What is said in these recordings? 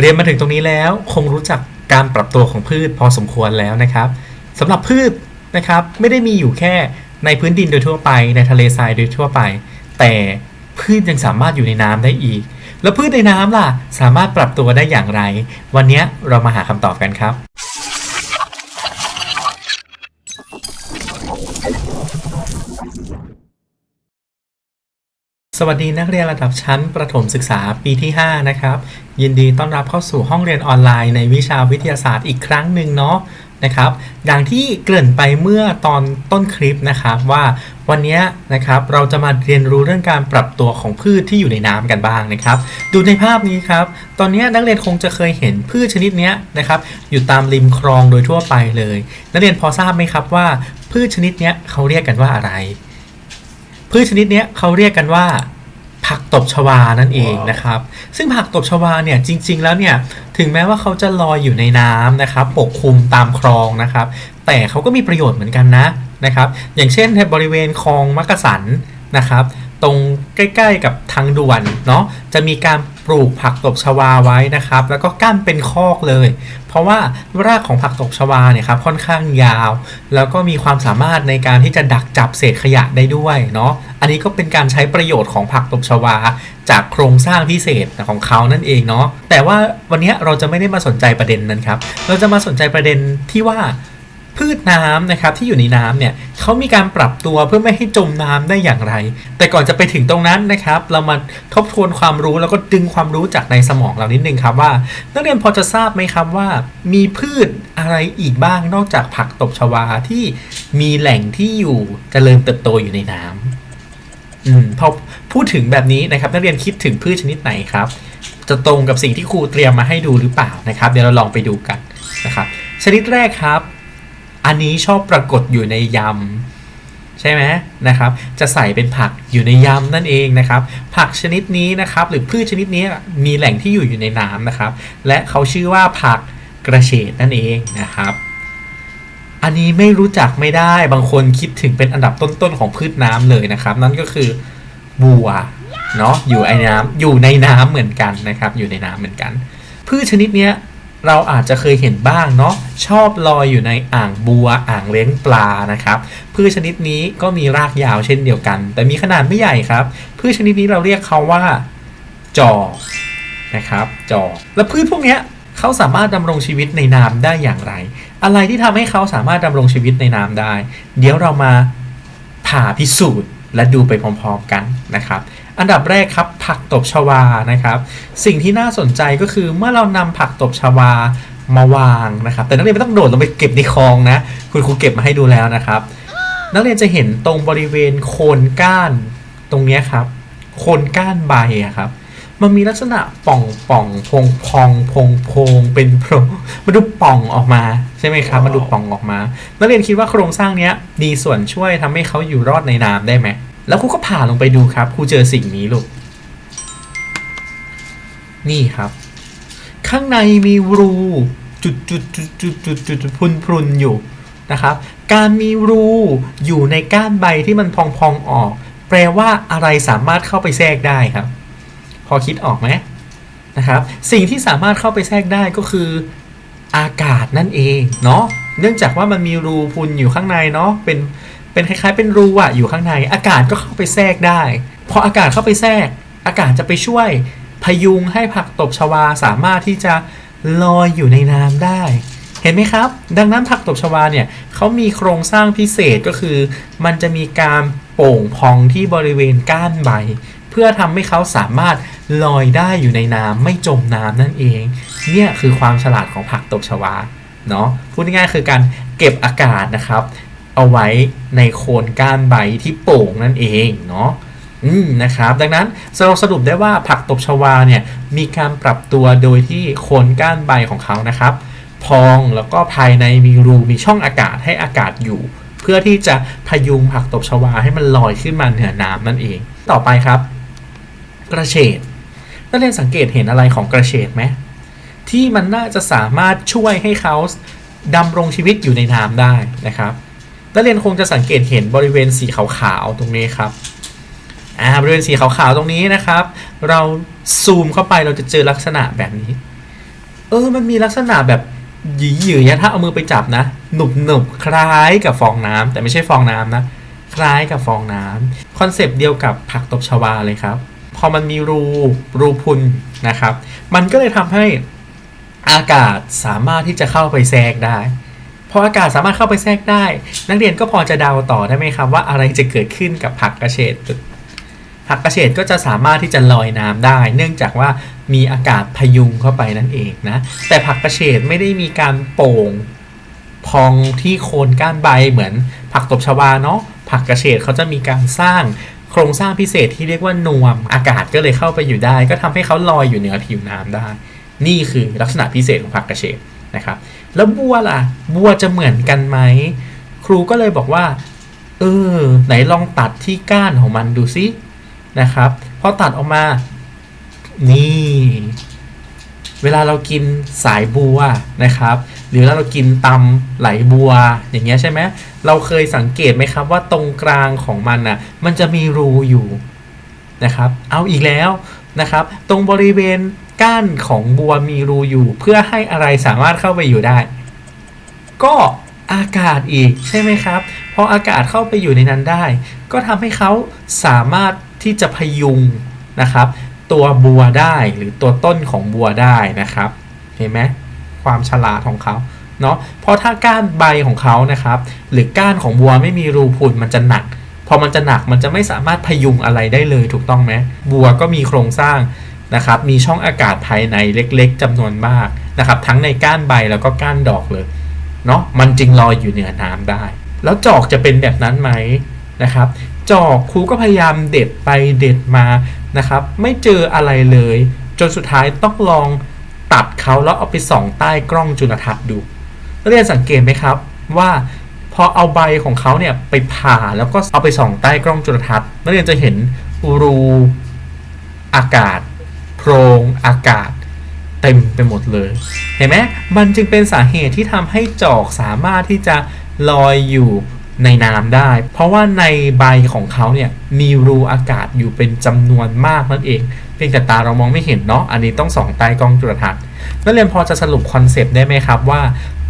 เรียนมาถึงตรงนี้แล้วคงรู้จักการปรับตัวของพืชพอสมควรแล้วนะครับสำหรับพืชนะครับไม่ได้มีอยู่แค่ในพื้นดินโดยทั่วไป ในทะเลทรายโดยทั่วไป แต่พืชยังสามารถอยู่ในน้ำได้อีก แล้วพืชในน้ำล่ะสามารถปรับตัวได้อย่างไร วันนี้เรามาหาคำตอบกันครับ สวัสดีนักเรียนระดับชั้นประถมศึกษาปีที่ 5 นะครับ ยินดีต้อนรับเข้าสู่ห้องเรียนออนไลน์ในวิชาวิทยาศาสตร์อีกครั้งหนึ่งเนาะนะครับอย่างที่เกริ่นไปเมื่อตอนต้นคลิปนะครับว่าวันนี้นะครับเราจะมาเรียนรู้เรื่องการปรับตัวของพืชที่อยู่ในน้ำกันบ้างนะครับ ดูในภาพนี้ครับตอนนี้นักเรียนคงจะเคยเห็นพืชชนิดนี้นะครับอยู่ตามริมคลองโดยทั่วไปเลย นักเรียนพอทราบไหมครับว่าพืชชนิดนี้เขาเรียกกันว่าอะไร พืชชนิดเนี้ยเขาเรียกกันว่า ผักตบชวานั่นเองนะครับ ซึ่งผักตบชวาเนี่ยจริง ๆ แล้วเนี่ยถึงแม้ว่าเขาจะลอยอยู่ในน้ำนะครับปกคลุมตามคลองนะครับ แต่เขาก็มีประโยชน์เหมือนกันนะนะครับ อย่างเช่นในบริเวณคลองมักกะสันนะครับ ตรงใกล้ ๆ กับทางด่วนเนาะจะมีการ ปลูกผักตบชวาไว้นะครับ แล้วก็กั้นเป็นคอกเลย เพราะว่ารากของผักตบชวาเนี่ยครับค่อนข้างยาว แล้วก็มีความสามารถในการที่จะดักจับเศษขยะได้ด้วยเนาะอันนี้ก็เป็นการใช้ประโยชน์ของผักตบชวา จากโครงสร้างพิเศษของเขานั่นเองเนาะแต่ว่าวันนี้เราจะไม่ได้มาสนใจประเด็นนั้นครับเราจะมาสนใจประเด็นที่ว่า พืชน้ำนะครับที่อยู่ในน้ำเนี่ยเขามีการปรับตัวเพื่อไม่ให้จมน้ำได้อย่างไร แต่ก่อนจะไปถึงตรงนั้นนะครับ เรามาทบทวนความรู้แล้วก็ดึงความรู้จากในสมองเรานิดนึงครับว่า นักเรียนพอจะทราบไหมครับว่า มีพืชอะไรอีกบ้างนอกจากผักตบชวาที่มีแหล่งที่อยู่เจริญเติบโตอยู่ในน้ำอืมพอพูดถึงแบบนี้นะครับ นักเรียนคิดถึงพืชชนิดไหนครับ จะตรงกับสิ่งที่ครูเตรียมมาให้ดูหรือเปล่านะครับ เดี๋ยวเราลองไปดูกันนะครับชนิดแรกครับ อันนี้ชอบปรากฏอยู่ในยำใช่ไหมนะครับ จะใส่เป็นผักอยู่ในยำนั่นเองนะครับ ผักชนิดนี้นะครับ หรือพืชชนิดนี้มีแหล่งที่อยู่อยู่ในน้ำนะครับ และเขาชื่อว่าผักกระเฉดนั่นเองนะครับ อันนี้ไม่รู้จักไม่ได้บางคนคิดถึงเป็นอันดับต้นๆของพืชน้ำเลยนะครับ นั่นก็คือบัวเนาะอยู่ในน้ำอยู่ในน้ำเหมือนกันนะครับ อยู่ในน้ำเหมือนกัน พืชชนิดเนี้ย เราอาจจะเคยเห็นบ้างเนาะชอบลอยอยู่ในอ่างบัวอ่างเลี้ยงปลานะครับพืชชนิดนี้ก็มีรากยาวเช่นเดียวกัน แต่มีขนาดไม่ใหญ่ครับพืชชนิดนี้เราเรียกเขาว่าจอกนะครับจอกแล้วพืชพวกนี้เขาสามารถดำรงชีวิตในน้ำได้อย่างไร อะไรที่ทำให้เขาสามารถดำรงชีวิตในน้ำได้ เดี๋ยวเรามาผ่าพิสูจน์และดูไปพร้อมๆกันนะครับ อันดับแรกครับผักตบชวานะครับ สิ่งที่น่าสนใจก็คือเมื่อเรานำผักตบชวามาวางนะครับ แต่นักเรียนไม่ต้องโดดลงไปเก็บในคลองนะ คุณครูเก็บมาให้ดูแล้วนะครับ นักเรียนจะเห็นตรงบริเวณโคนก้านตรงเนี้ยครับ โคนก้านใบอะครับ มันมีลักษณะป่องป่องพองพองพงพงเป็นโพรงมันดูป่องออกมาใช่ไหมครับ มันดูป่องออกมา นักเรียนคิดว่าโครงสร้างเนี้ยมีส่วนช่วยทำให้เขาอยู่รอดในน้ำได้ไหม แล้วครูก็ผ่าลงไปดูครับครูเจอสิ่งนี้ลูก นี่ครับ ข้างในมีรูจุดจุดจุดจุดจุดจุดพรุนพรุนอยู่นะครับ การมีรูอยู่ในก้านใบที่มันพองพองออก แปลว่าอะไรสามารถเข้าไปแทรกได้ครับ พอคิดออกไหมนะครับ สิ่งที่สามารถเข้าไปแทรกได้ก็คืออากาศนั่นเองเนาะเนื่องจากว่ามันมีรูพุนอยู่ข้างในเนาะเป็น เป็นคล้ายๆ เป็นรูอะอยู่ข้างใน อากาศก็เข้าไปแทรกได้พออากาศเข้าไปแทรก อากาศจะไปช่วยพยุงให้ผักตบชวาสามารถที่จะลอยอยู่ในน้ำได้ เห็นไหมครับ ดังนั้นผักตบชวาเนี่ยเขามีโครงสร้างพิเศษก็คือ มันจะมีการโป่งพองที่บริเวณก้านใบ เพื่อทำให้เขาสามารถลอยได้อยู่ในน้ำไม่จมน้ำนั่นเอง เนี่ยคือความฉลาดของผักตบชวาเนาะพูดง่ายๆคือการเก็บอากาศนะครับ เอาไว้ในโคนก้านใบที่โป่งนั่นเองเนาะอืมนะครับ ดังนั้นเราสรุปได้ว่าผักตบชวาเนี่ยมีการปรับตัวโดยที่โคนก้านใบของเขานะครับ พองแล้วก็ภายในมีรูมีช่องอากาศให้อากาศอยู่ เพื่อที่จะพยุงผักตบชวาให้มันลอยขึ้นมาเหนือน้ำนั่นเอง ต่อไปครับ กระเฉดนักเรียนสังเกตเห็นอะไรของกระเฉดไหมที่มันน่าจะสามารถช่วยให้เขาดำรงชีวิตอยู่ในน้ำได้นะครับ นักเรียนคงจะสังเกตเห็นบริเวณสีขาวๆตรงนี้ครับอ่าบริเวณสีขาวๆตรงนี้นะครับ เราซูมเข้าไปเราจะเจอลักษณะแบบนี้ เออมันมีลักษณะแบบหยีหยืเนี่ยถ้าเอามือไปจับนะ หนุบหนุบคล้ายกับฟองน้ำแต่ไม่ใช่ฟองน้ำนะ คล้ายกับฟองน้ำคอนเซปต์เดียวกับผักตบชวาเลยครับ พอมันมีรูรูพุนนะครับ มันก็เลยทำให้อากาศสามารถที่จะเข้าไปแทรกได้ พออากาศสามารถเข้าไปแทรกได้ นักเรียนก็พอจะเดาต่อได้ไหมครับว่าอะไรจะเกิดขึ้นกับผักกระเฉดผักกระเฉดก็จะสามารถที่จะลอยน้ำได้ เนื่องจากว่ามีอากาศพยุงเข้าไปนั่นเองนะแต่ผักกระเฉดไม่ได้มีการโป่งพองที่โคนก้านใบเหมือน ผักตบชวาเนาะผักกระเฉดเขาจะมีการสร้างโครงสร้างพิเศษที่เรียกว่านวมอากาศก็เลยเข้าไปอยู่ได้ ก็ทำให้เขาลอยอยู่เหนือผิวน้ำได้ นี่คือลักษณะพิเศษของผักกระเฉดนะครับ แล้วบัวล่ะ บัวจะเหมือนกันไหม ครูก็เลยบอกว่า เออ ไหนลองตัดที่ก้านของมันดูซินะครับ พอตัดออกมา นี่ เวลาเรากินสายบัวนะครับ หรือเวลาเรากินตำไหลบัว อย่างเงี้ยใช่ไหมเราเคยสังเกตไหมครับว่าตรงกลางของมันน่ะ มันจะมีรูอยู่นะครับ เอาอีกแล้ว นะครับ ตรงบริเวณก้านของบัวมีรูอยู่ เพื่อให้อะไรสามารถเข้าไปอยู่ได้ ก็อากาศอีกใช่ไหมครับพออากาศเข้าไปอยู่ในนั้นได้ ก็ทำให้เขาสามารถที่จะพยุงนะครับ ตัวบัวได้หรือตัวต้นของบัวได้นะครับ เห็นไหมความฉลาดของเขาเนาะเพราะถ้าก้านใบของเขานะครับ หรือก้านของบัวไม่มีรูพุนมันจะหนัก พอมันจะหนักมันจะไม่สามารถพยุงอะไรได้เลยถูกต้องไหมบัวก็มีโครงสร้างนะครับมีช่องอากาศภายในเล็กๆจำนวนมากนะครับทั้งในก้านใบแล้วก็ก้านดอกเลยเนาะมันจึงลอยอยู่เหนือน้ำได้ แล้วจอกจะเป็นแบบนั้นไหมนะครับ จอกครูก็พยายามเด็ดไปเด็ดมานะครับ ไม่เจออะไรเลย จนสุดท้ายต้องลองตัดเขาแล้วเอาไปส่องใต้กล้องจุลทรรศน์ดูเรียนสังเกตไหมครับว่า พอเอาใบของเขาเนี่ยไปผ่าแล้วก็เอาไปส่องใต้กล้องจุลทรรศน์นักเรียนจะเห็นรูอากาศโพรงอากาศเต็มไปหมดเลย เห็นไหมมันจึงเป็นสาเหตุที่ทำให้จอกสามารถที่จะลอยอยู่ในน้ำได้ เพราะว่าในใบของเขาเนี่ยมีรูอากาศอยู่เป็นจำนวนมากนั่นเอง เพียงแต่ตาเรามองไม่เห็นเนาะ อันนี้ต้องส่องใต้กล้องจุลทรรศน์นักเรียนพอจะสรุปคอนเซปต์ได้ไหมครับว่า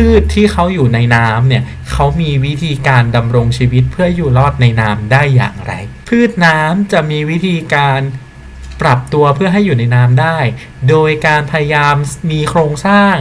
พืชที่เขาอยู่ในน้ำเนี่ยเขามีวิธีการดำรงชีวิตเพื่ออยู่รอดในน้ำได้อย่างไร พืชน้ำจะมีวิธีการปรับตัวเพื่อให้อยู่ในน้ำได้ โดยการพยายามมีโครงสร้าง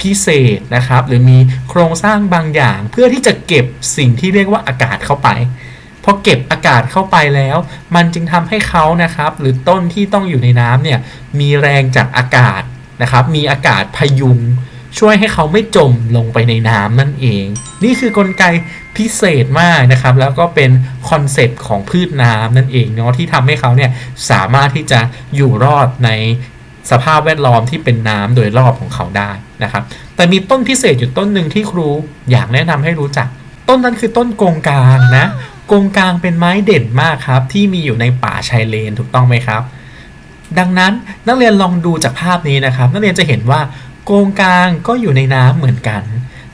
พิเศษนะครับ หรือมีโครงสร้างบางอย่างเพื่อที่จะเก็บสิ่งที่เรียกว่าอากาศเข้าไปพอเก็บอากาศเข้าไปแล้ว มันจึงทำให้เขานะครับ หรือต้นที่ต้องอยู่ในน้ำเนี่ยมีแรงจากอากาศนะครับ มีอากาศพยุง ช่วยให้เขาไม่จมลงไปในน้ำนั่นเอง นี่คือกลไกพิเศษมากนะครับ แล้วก็เป็นคอนเซปต์ของพืชน้ำนั่นเองเนาะที่ทำให้เขาเนี่ยสามารถที่จะอยู่รอดในสภาพแวดล้อมที่เป็นน้ำโดยรอบของเขาได้นะครับ แต่มีต้นพิเศษอยู่ต้นหนึ่งที่ครูอยากแนะนำให้รู้จัก ต้นนั้นคือต้นกงกลางนะกงกลางเป็นไม้เด่นมากครับ ที่มีอยู่ในป่าชายเลนถูกต้องไหมครับ ดังนั้นนักเรียนลองดูจากภาพนี้นะครับ นักเรียนจะเห็นว่า กงกลางก็อยู่ในน้ำเหมือนกัน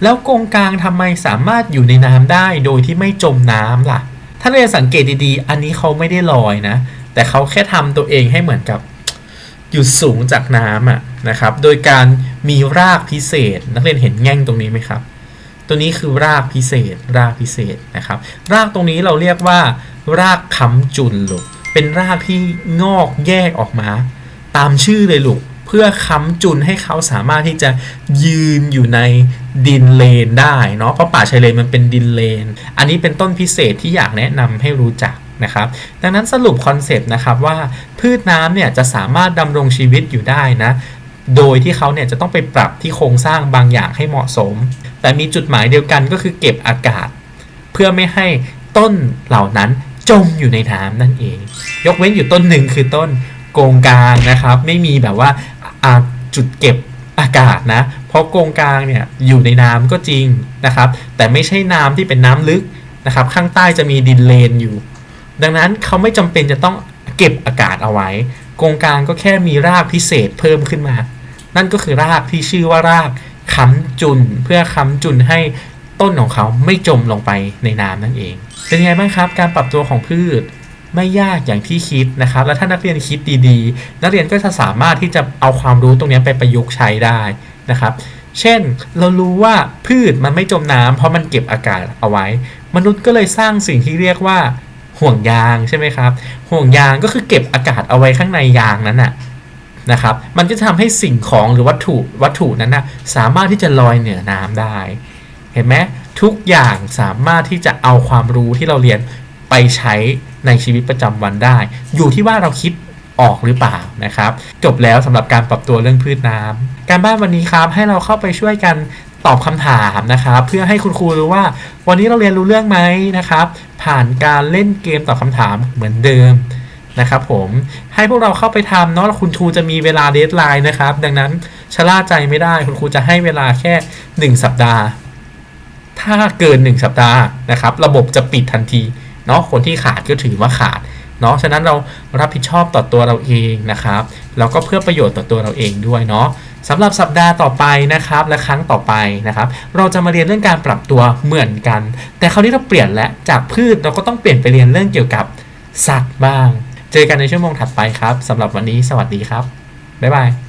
แล้วกงกลางทำไมสามารถอยู่ในน้ำได้โดยที่ไม่จมน้ำล่ะ ถ้านเรียนสังเกตดีๆ อันนี้เขาไม่ได้ลอยนะ แต่เขาแค่ทำตัวเองให้เหมือนกับอยู่สูงจากน้ำอะนะครับ โดยการมีรากพิเศษ นักเรียนเห็นแง่งตรงนี้ไหมครับ ตัวนี้คือรากพิเศษ รากพิเศษนะครับ รากตรงนี้เราเรียกว่า รากค้ำจุนลูกเป็นรากที่งอกแยกออกมา ตามชื่อเลยลูก เพื่อค้ำจุนให้เขาสามารถที่จะยืนอยู่ในดินเลนได้เนาะเพราะป่าชายเลนมันเป็นดินเลน อันนี้เป็นต้นพิเศษที่อยากแนะนำให้รู้จักนะครับดังนั้นสรุปคอนเซปต์นะครับว่าพืชน้ำเนี่ยจะสามารถดำรงชีวิตอยู่ได้นะโดยที่เขาเนี่ยจะต้องไปปรับที่โครงสร้างบางอย่างให้เหมาะสม แต่มีจุดหมายเดียวกันก็คือเก็บอากาศ เพื่อไม่ให้ต้นเหล่านั้นจมอยู่ในน้ำนั่นเอง ยกเว้นอยู่ต้นหนึ่งคือต้นโกงกางนะครับ ไม่มีแบบว่า จุดเก็บอากาศนะ เพราะโกงกลางเนี่ยอยู่ในน้ำก็จริงนะครับ แต่ไม่ใช่น้ำที่เป็นน้ำลึกนะครับ ข้างใต้จะมีดินเลนอยู่ ดังนั้นเขาไม่จำเป็นจะต้องเก็บอากาศเอาไว้ โกงกลางก็แค่มีรากพิเศษเพิ่มขึ้นมา นั่นก็คือรากที่ชื่อว่ารากค้ำจุน เพื่อค้ำจุนให้ต้นของเขาไม่จมลงไปในน้ำนั่นเอง เป็นยังไงบ้างครับ การปรับตัวของพืช ไม่ยากอย่างที่คิดนะครับ และถ้านักเรียนคิดดีๆ นักเรียนก็จะสามารถที่จะเอาความรู้ตรงนี้ไปประยุกต์ใช้ได้นะครับ เช่น เรารู้ว่าพืชมันไม่จมน้ำเพราะมันเก็บอากาศเอาไว้ มนุษย์ก็เลยสร้างสิ่งที่เรียกว่าห่วงยางใช่ไหมครับ ห่วงยางก็คือเก็บอากาศเอาไว้ข้างในยางนั้นน่ะนะครับ มันจะทำให้สิ่งของหรือวัตถุวัตถุนั้นนะสามารถที่จะลอยเหนือน้ำได้ เห็นไหมทุกอย่างสามารถที่จะเอาความรู้ที่เราเรียน ไปใช้ในชีวิตประจำวันได้ อยู่ที่ว่าเราคิดออกหรือเปล่านะครับ จบแล้วสำหรับการปรับตัวเรื่องพืชน้ำการบ้านวันนี้ครับให้เราเข้าไปช่วยกันตอบคำถามนะครับ เพื่อให้คุณครูรู้ว่า วันนี้เราเรียนรู้เรื่องไหมนะครับ ผ่านการเล่นเกมตอบคำถามเหมือนเดิมนะครับผมให้พวกเราเข้าไปทำเนาะคุณครูจะมีเวลาเดทไลน์นะครับ ดังนั้นชะล่าใจไม่ได้คุณครูจะให้เวลาแค่ 1 สัปดาห์ ถ้าเกิน 1 สัปดาห์นะครับ ระบบจะปิดทันที เนาะคนที่ขาดก็ถือว่าขาดเนาะฉะนั้นเรารับผิดชอบต่อตัวเราเองนะครับแล้วก็เพื่อประโยชน์ต่อตัวเราเองด้วยเนาะสำหรับสัปดาห์ต่อไปนะครับ และครั้งต่อไปนะครับ เราจะมาเรียนเรื่องการปรับตัวเหมือนกัน แต่คราวนี้เราเปลี่ยนแล้วจากพืชเราก็ต้องเปลี่ยนไปเรียนเรื่องเกี่ยวกับสัตว์บ้าง เจอกันในชั่วโมงถัดไปครับสำหรับวันนี้สวัสดีครับบ๊ายบาย